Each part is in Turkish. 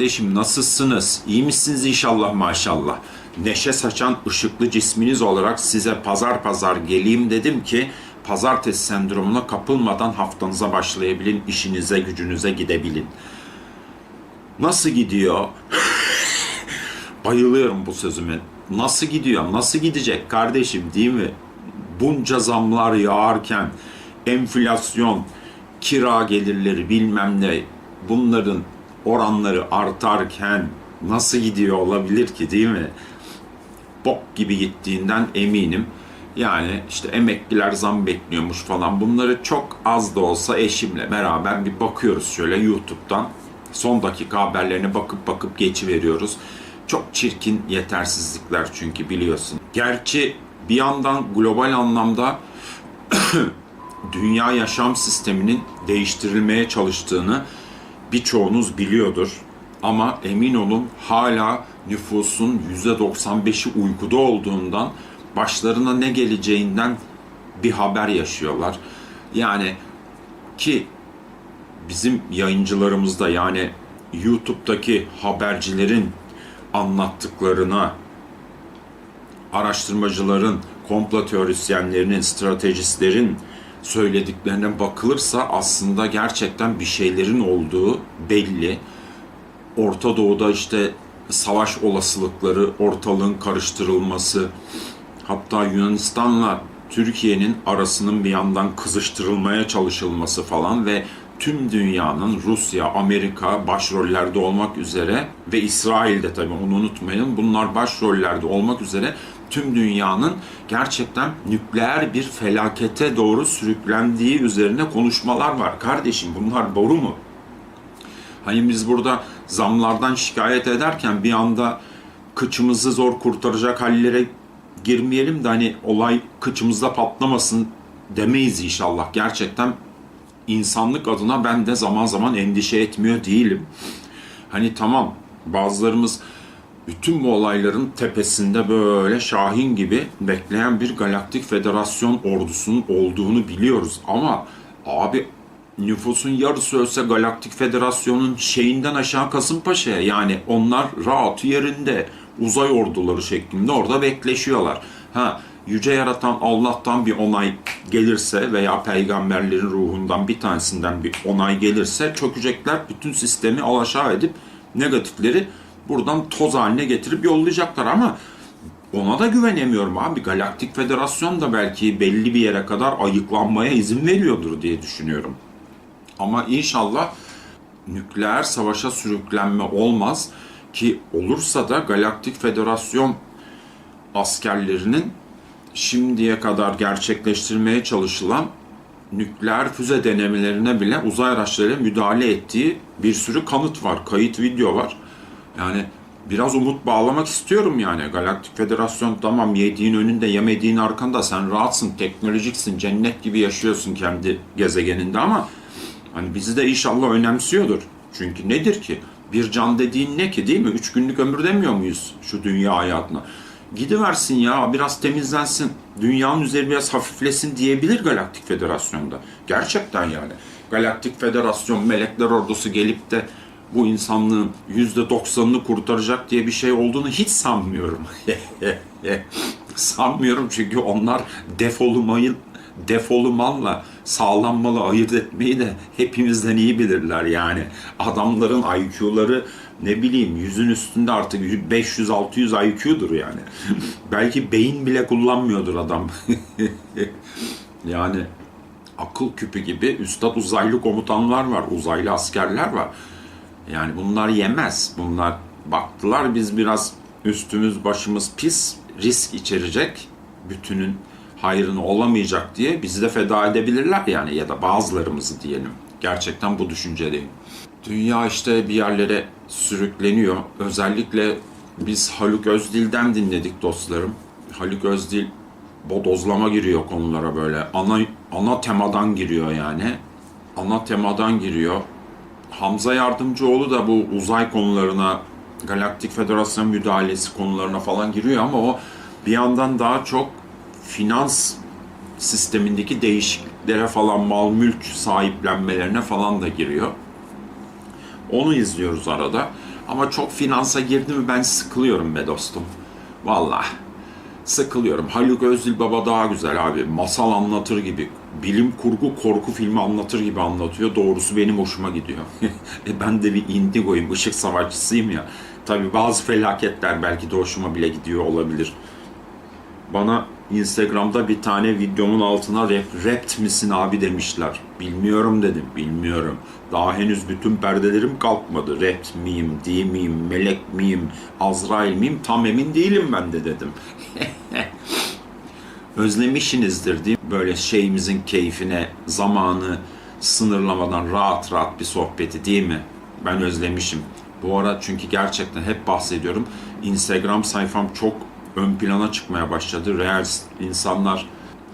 Kardeşim nasılsınız? İyi misiniz inşallah maşallah. Neşe saçan ışıklı cisminiz olarak size pazar pazar geleyim dedim ki pazartesi sendromuna kapılmadan haftanıza başlayabilin, işinize gücünüze gidebilin. Nasıl gidiyor? Bayılıyorum bu sözüme. Nasıl gidiyor? Nasıl gidecek kardeşim değil mi? Bunca zamlar yağarken enflasyon, kira gelirleri bilmem ne bunların oranları artarken nasıl gidiyor olabilir ki değil mi? Bok gibi gittiğinden eminim. Yani işte emekliler zam bekliyormuş falan. Bunları çok az da olsa eşimle beraber bir bakıyoruz şöyle YouTube'dan. Son dakika haberlerine bakıp bakıp geçiveriyoruz. Çok çirkin yetersizlikler çünkü biliyorsun. Gerçi bir yandan global anlamda dünya yaşam sisteminin değiştirilmeye çalıştığını birçoğunuz biliyordur. Ama emin olun hala nüfusun %95'i uykuda olduğundan başlarına ne geleceğinden bir haber yaşıyorlar. Yani ki bizim yayıncılarımızda yani YouTube'daki habercilerin anlattıklarına araştırmacıların, komplo teorisyenlerinin, stratejistlerin söylediklerine bakılırsa aslında gerçekten bir şeylerin olduğu belli. Orta Doğu'da işte savaş olasılıkları, ortalığın karıştırılması, hatta Yunanistan'la Türkiye'nin arasının bir yandan kızıştırılmaya çalışılması falan ve tüm dünyanın Rusya, Amerika başrollerde olmak üzere ve İsrail'de tabii onu unutmayın. Bunlar başrollerde olmak üzere tüm dünyanın gerçekten nükleer bir felakete doğru sürüklendiği üzerine konuşmalar var. Kardeşim bunlar doğru mu? Hani biz burada zamlardan şikayet ederken bir anda kıçımızı zor kurtaracak hallere girmeyelim de hani olay kıçımızda patlamasın demeyiz inşallah. Gerçekten insanlık adına ben de zaman zaman endişe etmiyor değilim. Hani tamam bazılarımız bütün bu olayların tepesinde böyle Şahin gibi bekleyen bir galaktik federasyon ordusunun olduğunu biliyoruz. Ama abi nüfusun yarısı ölse galaktik federasyonun şeyinden aşağı Kasımpaşa'ya yani onlar rahat yerinde uzay orduları şeklinde orada bekleşiyorlar. Ha yüce yaratan Allah'tan bir onay gelirse veya peygamberlerin ruhundan bir tanesinden bir onay gelirse çökecekler bütün sistemi alaşağı edip negatifleri buradan toz haline getirip yollayacaklar ama ona da güvenemiyorum abi. Galaktik Federasyon da belki belli bir yere kadar ayıklanmaya izin veriyordur diye düşünüyorum. Ama inşallah nükleer savaşa sürüklenme olmaz ki olursa da Galaktik Federasyon askerlerinin şimdiye kadar gerçekleştirmeye çalışılan nükleer füze denemelerine bile uzay araçlarıyla müdahale ettiği bir sürü kanıt var, kayıt video var. Yani biraz umut bağlamak istiyorum yani. Galaktik Federasyon tamam yediğin önünde yemediğin arkanda sen rahatsın, teknolojiksin, cennet gibi yaşıyorsun kendi gezegeninde ama hani bizi de inşallah önemsiyordur. Çünkü nedir ki? Bir can dediğin ne ki değil mi? Üç günlük ömür demiyor muyuz şu dünya hayatına? Gidiversin ya biraz temizlensin. Dünyanın üzeri biraz hafiflesin diyebilir Galaktik Federasyon'da. Gerçekten yani. Galaktik Federasyon melekler ordusu gelip de bu insanlığın yüzde doksanını kurtaracak diye bir şey olduğunu hiç sanmıyorum. sanmıyorum çünkü onlar defolu mayın, defolu malla sağlam malı ayırt etmeyi de hepimizden iyi bilirler yani. Adamların IQ'ları ne bileyim yüzün üstünde artık 500-600 IQ'dur yani. Belki beyin bile kullanmıyordur adam. yani akıl küpü gibi üstad uzaylı komutanlar var, uzaylı askerler var. Yani bunlar yemez. Bunlar baktılar biz biraz üstümüz başımız pis, risk içerecek, bütünün hayrını olamayacak diye bizi de feda edebilirler yani ya da bazılarımızı diyelim. Gerçekten bu düşüncedeyim. Dünya işte bir yerlere sürükleniyor. Özellikle biz Haluk Özdil'den dinledik dostlarım. Haluk Özdil bodozlama giriyor konulara böyle. Ana, ana temadan giriyor yani. Ana temadan giriyor. Hamza Yardımcıoğlu da bu uzay konularına, Galaktik Federasyon müdahalesi konularına falan giriyor ama o bir yandan daha çok finans sistemindeki değişikliklere falan mal mülk sahiplenmelerine falan da giriyor. Onu izliyoruz arada. Ama çok finansa girdi mi ben sıkılıyorum be dostum. Vallahi sıkılıyorum. Haluk Özdil Baba daha güzel abi. Masal anlatır gibi. Bilim kurgu korku filmi anlatır gibi anlatıyor. Doğrusu benim hoşuma gidiyor. e ben de bir indigoyum, ışık savaşçısıyım ya. Tabi bazı felaketler belki de hoşuma bile gidiyor olabilir. Bana Instagram'da bir tane videomun altına rap, rapt misin abi demişler. Bilmiyorum dedim, bilmiyorum. Daha henüz bütün perdelerim kalkmadı. Rapt miyim, değil miyim, melek miyim, Azrail miyim tam emin değilim ben de dedim. Özlemişsinizdir değil mi? Böyle şeyimizin keyfine, zamanı sınırlamadan rahat rahat bir sohbeti değil mi? Ben özlemişim. Bu ara çünkü gerçekten hep bahsediyorum. Instagram sayfam çok ön plana çıkmaya başladı. Real insanlar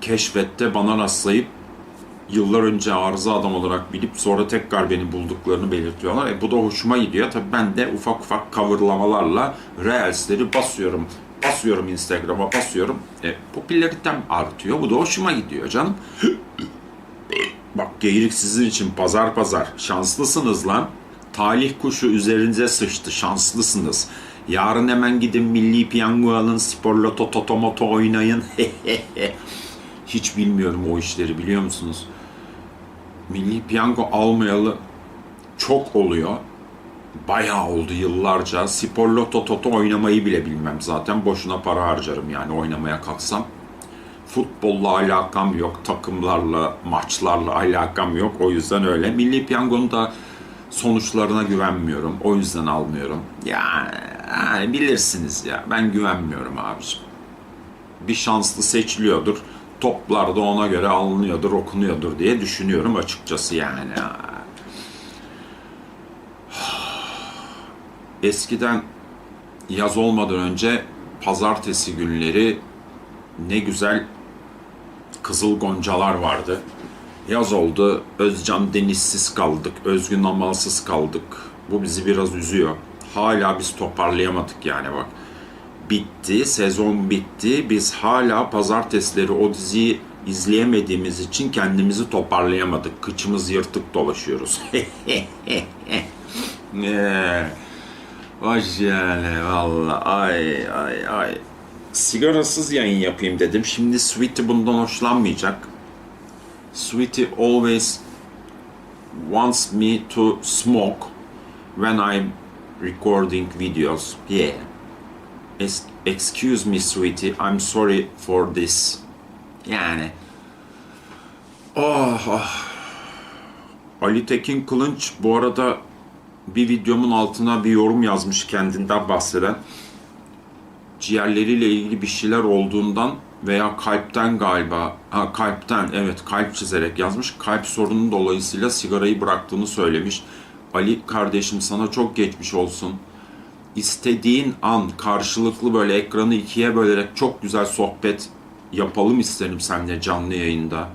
keşfette bana rastlayıp yıllar önce arıza adam olarak bilip sonra tekrar beni bulduklarını belirtiyorlar. E bu da hoşuma gidiyor. Tabii ben de ufak ufak coverlamalarla Reels'leri basıyorum. Basıyorum Instagram'a basıyorum. E, popülaritem artıyor. Bu da hoşuma gidiyor canım. Bak geyirik sizin için pazar pazar. Şanslısınız lan. Talih kuşu üzerinize sıçtı. Şanslısınız. Yarın hemen gidin milli piyango alın. Spor loto toto moto oynayın. Hiç bilmiyorum o işleri biliyor musunuz? Milli piyango almayalı çok oluyor. Bayağı oldu yıllarca. Spor loto toto oynamayı bile bilmem zaten. Boşuna para harcarım yani oynamaya kalksam. Futbolla alakam yok. Takımlarla, maçlarla alakam yok. O yüzden öyle. Milli piyangonun da sonuçlarına güvenmiyorum. O yüzden almıyorum. Ya yani bilirsiniz ya. Ben güvenmiyorum abiciğim. Bir şanslı seçiliyordur. Toplar da ona göre alınıyordur, okunuyordur diye düşünüyorum açıkçası yani. Eskiden yaz olmadan önce pazartesi günleri ne güzel kızıl goncalar vardı. Yaz oldu, Özcan Denizsiz kaldık, Özgün Amalsız kaldık. Bu bizi biraz üzüyor. Hala biz toparlayamadık yani bak. Bitti, sezon bitti. Biz hala pazartesileri o diziyi izleyemediğimiz için kendimizi toparlayamadık. Kıçımız yırtık dolaşıyoruz. Eee, Hoş yani valla ay ay ay. Sigarasız yayın yapayım dedim. Şimdi Sweetie bundan hoşlanmayacak. Sweetie always wants me to smoke when I'm recording videos. Yeah. Es- excuse me sweetie, I'm sorry for this. Yani. Oh, oh. Ali Tekin Kılınç bu arada bir videomun altına bir yorum yazmış kendinden bahseden. Ciğerleriyle ilgili bir şeyler olduğundan veya kalpten galiba, ha kalpten evet kalp çizerek yazmış. Kalp sorunu dolayısıyla sigarayı bıraktığını söylemiş. Ali kardeşim sana çok geçmiş olsun. İstediğin an karşılıklı böyle ekranı ikiye bölerek çok güzel sohbet yapalım isterim seninle canlı yayında.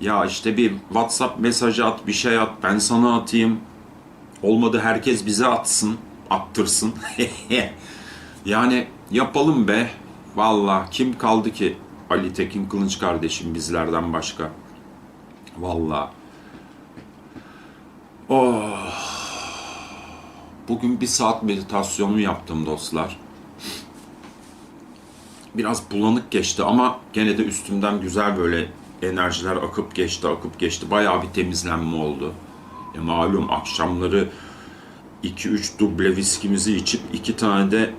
Ya işte bir WhatsApp mesajı at, bir şey at, ben sana atayım. Olmadı herkes bize atsın, attırsın. yani yapalım be. Valla kim kaldı ki Ali Tekin Kılınç kardeşim bizlerden başka. Valla. Oh. Bugün bir saat meditasyonu yaptım dostlar. Biraz bulanık geçti ama gene de üstümden güzel böyle enerjiler akıp geçti, akıp geçti. Bayağı bir temizlenme oldu. E malum akşamları 2-3 duble viskimizi içip iki tane de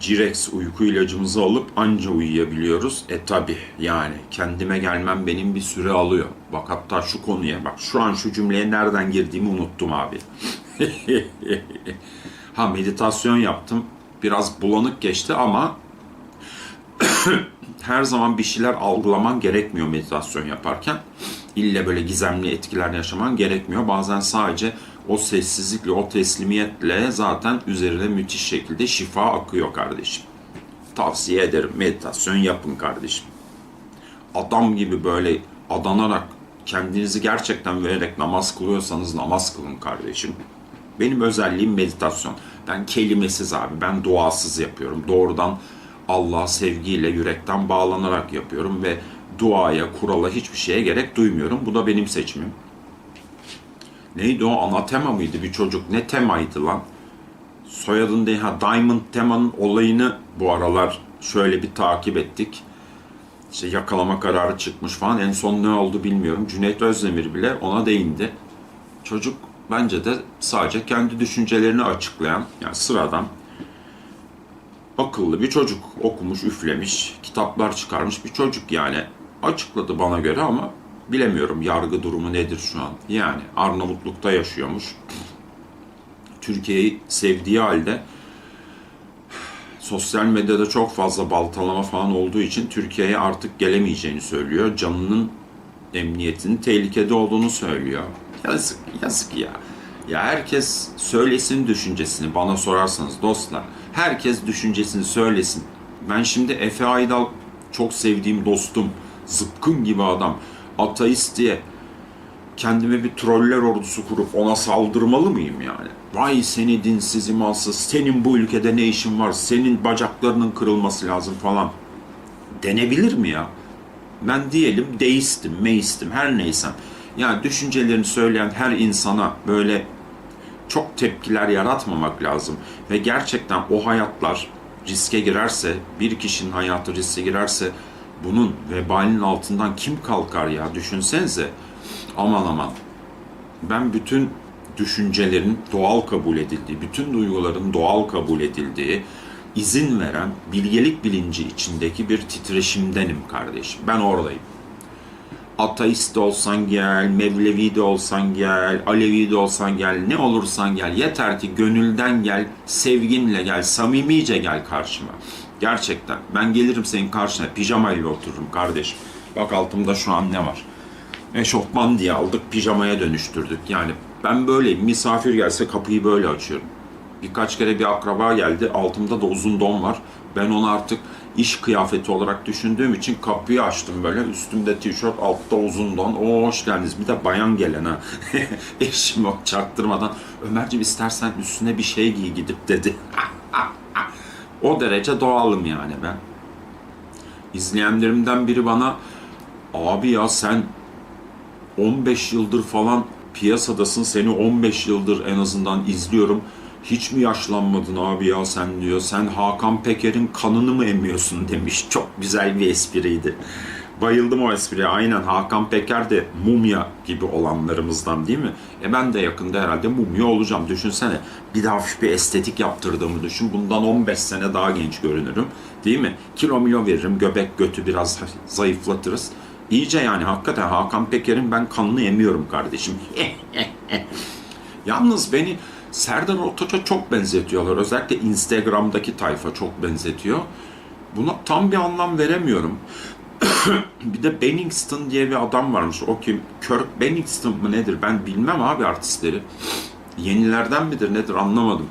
Cirex uyku ilacımızı alıp anca uyuyabiliyoruz. E tabi yani kendime gelmem benim bir süre alıyor. Bak hatta şu konuya bak şu an şu cümleye nereden girdiğimi unuttum abi. ha meditasyon yaptım. Biraz bulanık geçti ama her zaman bir şeyler algılaman gerekmiyor meditasyon yaparken. İlle böyle gizemli etkiler yaşaman gerekmiyor. Bazen sadece o sessizlikle, o teslimiyetle zaten üzerine müthiş şekilde şifa akıyor kardeşim. Tavsiye ederim meditasyon yapın kardeşim. Adam gibi böyle adanarak kendinizi gerçekten vererek namaz kılıyorsanız namaz kılın kardeşim. Benim özelliğim meditasyon. Ben kelimesiz abi, ben duasız yapıyorum. Doğrudan Allah'a sevgiyle yürekten bağlanarak yapıyorum ve duaya, kurala hiçbir şeye gerek duymuyorum. Bu da benim seçimim. Neydi o? Anatema mıydı bir çocuk? Ne temaydı lan? Soyadını değil ha Diamond Tema'nın olayını bu aralar şöyle bir takip ettik. İşte yakalama kararı çıkmış falan. En son ne oldu bilmiyorum. Cüneyt Özdemir bile ona değindi. Çocuk bence de sadece kendi düşüncelerini açıklayan, yani sıradan akıllı bir çocuk. Okumuş, üflemiş, kitaplar çıkarmış bir çocuk yani. Açıkladı bana göre ama bilemiyorum yargı durumu nedir şu an. Yani Arnavutluk'ta yaşıyormuş. Türkiye'yi sevdiği halde sosyal medyada çok fazla baltalama falan olduğu için Türkiye'ye artık gelemeyeceğini söylüyor. Canının emniyetinin tehlikede olduğunu söylüyor. Yazık, yazık ya. Ya herkes söylesin düşüncesini bana sorarsanız dostlar. Herkes düşüncesini söylesin. Ben şimdi Efe Aydal çok sevdiğim dostum. Zıpkın gibi adam. Ateist diye kendime bir troller ordusu kurup ona saldırmalı mıyım yani? Vay seni dinsiz imansız, senin bu ülkede ne işin var, senin bacaklarının kırılması lazım falan. Denebilir mi ya? Ben diyelim deistim, meistim, her neysem. Yani düşüncelerini söyleyen her insana böyle çok tepkiler yaratmamak lazım. Ve gerçekten o hayatlar riske girerse, bir kişinin hayatı riske girerse bunun vebalinin altından kim kalkar ya düşünsenize. Aman aman. Ben bütün düşüncelerin doğal kabul edildiği, bütün duyguların doğal kabul edildiği, izin veren bilgelik bilinci içindeki bir titreşimdenim kardeşim. Ben oradayım. Ateist de olsan gel, Mevlevi de olsan gel, Alevi de olsan gel, ne olursan gel. Yeter ki gönülden gel, sevginle gel, samimice gel karşıma. Gerçekten. Ben gelirim senin karşına, pijamayla otururum kardeşim. Bak altımda şu an ne var? Eşofman diye aldık, pijamaya dönüştürdük. Yani ben böyleyim. Misafir gelse kapıyı böyle açıyorum. Birkaç kere bir akraba geldi. Altımda da uzun don var. Ben onu artık iş kıyafeti olarak düşündüğüm için kapıyı açtım böyle. Üstümde tişört, altta uzun don. Oo hoş geldiniz. Bir de bayan gelen ha. Eşim o çaktırmadan. Ömerciğim istersen üstüne bir şey giy gidip dedi. o derece doğalım yani ben. İzleyenlerimden biri bana abi ya sen 15 yıldır falan piyasadasın. Seni 15 yıldır en azından izliyorum. Hiç mi yaşlanmadın abi ya sen diyor. Sen Hakan Peker'in kanını mı emiyorsun demiş. Çok güzel bir espriydi. Bayıldım o espriye. Aynen Hakan Peker de mumya gibi olanlarımızdan değil mi? E ben de yakında herhalde mumya olacağım. Düşünsene bir de hafif bir estetik yaptırdığımı düşün. Bundan 15 sene daha genç görünürüm. Değil mi? Kilo milo veririm. Göbek götü biraz zayıflatırız. İyice yani hakikaten Hakan Peker'in ben kanını emiyorum kardeşim. Yalnız beni Serdar Ortaç'a çok benzetiyorlar. Özellikle Instagram'daki tayfa çok benzetiyor. Buna tam bir anlam veremiyorum. bir de Benningston diye bir adam varmış. O kim? Kirk Benningston mı nedir? Ben bilmem abi artistleri. Yenilerden midir nedir anlamadım.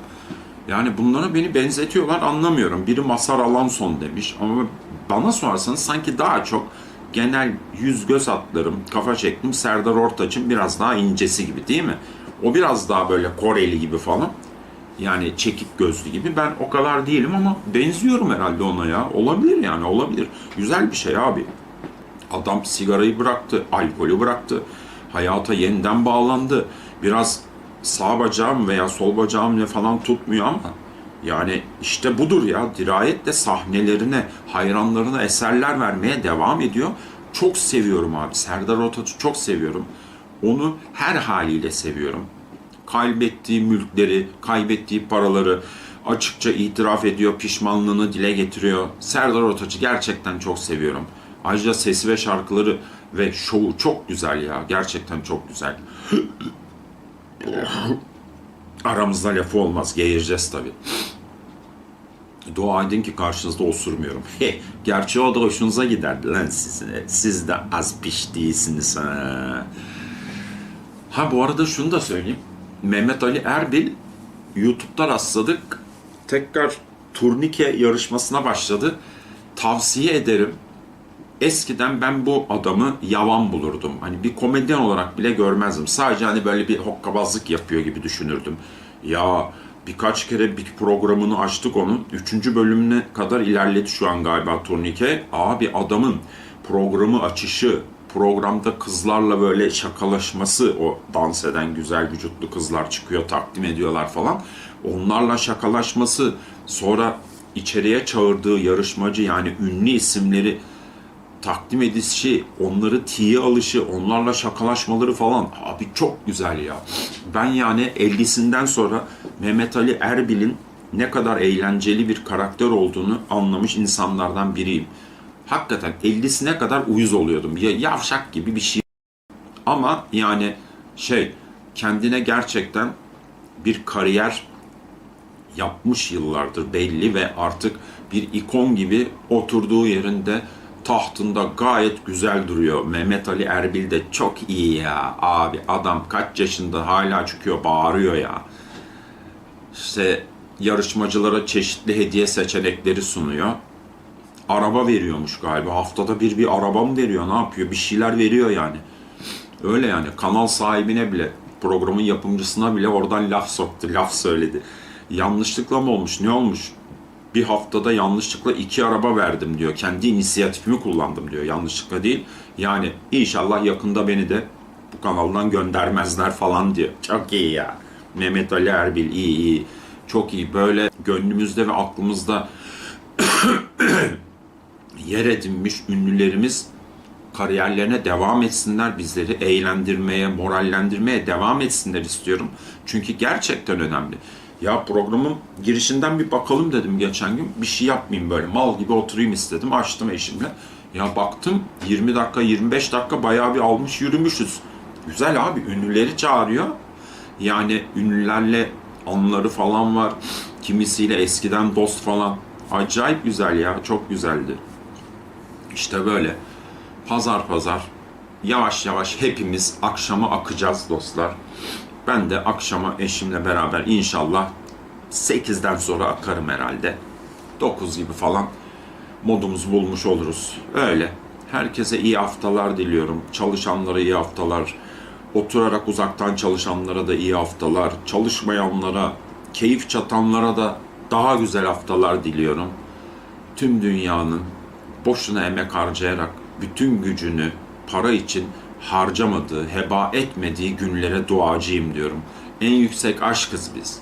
Yani bunlara beni benzetiyorlar anlamıyorum. Biri Masar Alanson demiş ama bana sorarsanız sanki daha çok genel yüz göz hatlarım, kafa şeklim Serdar Ortaç'ın biraz daha incesi gibi değil mi? O biraz daha böyle Koreli gibi falan. Yani çekik gözlü gibi. Ben o kadar değilim ama benziyorum herhalde ona ya. Olabilir yani olabilir. Güzel bir şey abi. Adam sigarayı bıraktı, alkolü bıraktı. Hayata yeniden bağlandı. Biraz sağ bacağım veya sol bacağım falan tutmuyor ama yani işte budur ya. Dirayetle sahnelerine, hayranlarına eserler vermeye devam ediyor. Çok seviyorum abi. Serdar Ortaç'ı çok seviyorum. Onu her haliyle seviyorum. Kaybettiği mülkleri, kaybettiği paraları açıkça itiraf ediyor, pişmanlığını dile getiriyor. Serdar Ortaç'ı gerçekten çok seviyorum. Ayrıca sesi ve şarkıları ve şovu çok güzel ya. Gerçekten çok güzel. Aramızda lafı olmaz. Geğireceğiz tabii. Dua edin ki karşınızda osurmuyorum. Gerçi o da hoşunuza giderdi lan sizin. Siz de az piş değilsiniz ha. Ha bu arada şunu da söyleyeyim. Mehmet Ali Erbil YouTube'da rastladık. Tekrar turnike yarışmasına başladı. Tavsiye ederim. Eskiden ben bu adamı yavan bulurdum. Hani bir komedyen olarak bile görmezdim. Sadece hani böyle bir hokkabazlık yapıyor gibi düşünürdüm. Ya birkaç kere bir programını açtık onun. Üçüncü bölümüne kadar ilerledi şu an galiba turnike. Abi adamın programı açışı, programda kızlarla böyle şakalaşması o dans eden güzel vücutlu kızlar çıkıyor takdim ediyorlar falan. Onlarla şakalaşması sonra içeriye çağırdığı yarışmacı yani ünlü isimleri takdim edişi, onları tiye alışı, onlarla şakalaşmaları falan abi çok güzel ya. Ben yani 50'sinden sonra Mehmet Ali Erbil'in ne kadar eğlenceli bir karakter olduğunu anlamış insanlardan biriyim. Hakikaten 50'sine kadar uyuz oluyordum. Ya, yavşak gibi bir şey. Ama yani şey kendine gerçekten bir kariyer yapmış yıllardır belli ve artık bir ikon gibi oturduğu yerinde tahtında gayet güzel duruyor. Mehmet Ali Erbil de çok iyi ya. Abi adam kaç yaşında hala çıkıyor bağırıyor ya. İşte yarışmacılara çeşitli hediye seçenekleri sunuyor. Araba veriyormuş galiba. Haftada bir bir araba mı veriyor ne yapıyor? Bir şeyler veriyor yani. Öyle yani kanal sahibine bile programın yapımcısına bile oradan laf soktu, laf söyledi. Yanlışlıkla mı olmuş, ne olmuş? Bir haftada yanlışlıkla iki araba verdim diyor. Kendi inisiyatifimi kullandım diyor. Yanlışlıkla değil. Yani inşallah yakında beni de bu kanaldan göndermezler falan diyor. Çok iyi ya. Mehmet Ali Erbil iyi iyi. Çok iyi. Böyle gönlümüzde ve aklımızda yer edinmiş ünlülerimiz kariyerlerine devam etsinler, bizleri eğlendirmeye, morallendirmeye devam etsinler istiyorum. Çünkü gerçekten önemli. Ya programın girişinden bir bakalım dedim geçen gün. Bir şey yapmayayım böyle mal gibi oturayım istedim. Açtım eşimle. Ya baktım 20 dakika 25 dakika bayağı bir almış yürümüşüz. Güzel abi ünlüleri çağırıyor. Yani ünlülerle anıları falan var. Kimisiyle eskiden dost falan. Acayip güzel ya çok güzeldi. İşte böyle pazar pazar yavaş yavaş hepimiz akşama akacağız dostlar. Ben de akşama eşimle beraber inşallah 8'den sonra akarım herhalde. 9 gibi falan modumuzu bulmuş oluruz. Öyle. Herkese iyi haftalar diliyorum. Çalışanlara iyi haftalar. Oturarak uzaktan çalışanlara da iyi haftalar. Çalışmayanlara, keyif çatanlara da daha güzel haftalar diliyorum. Tüm dünyanın boşuna emek harcayarak bütün gücünü para için harcamadığı, heba etmediği günlere duacıyım diyorum. En yüksek aşkız biz.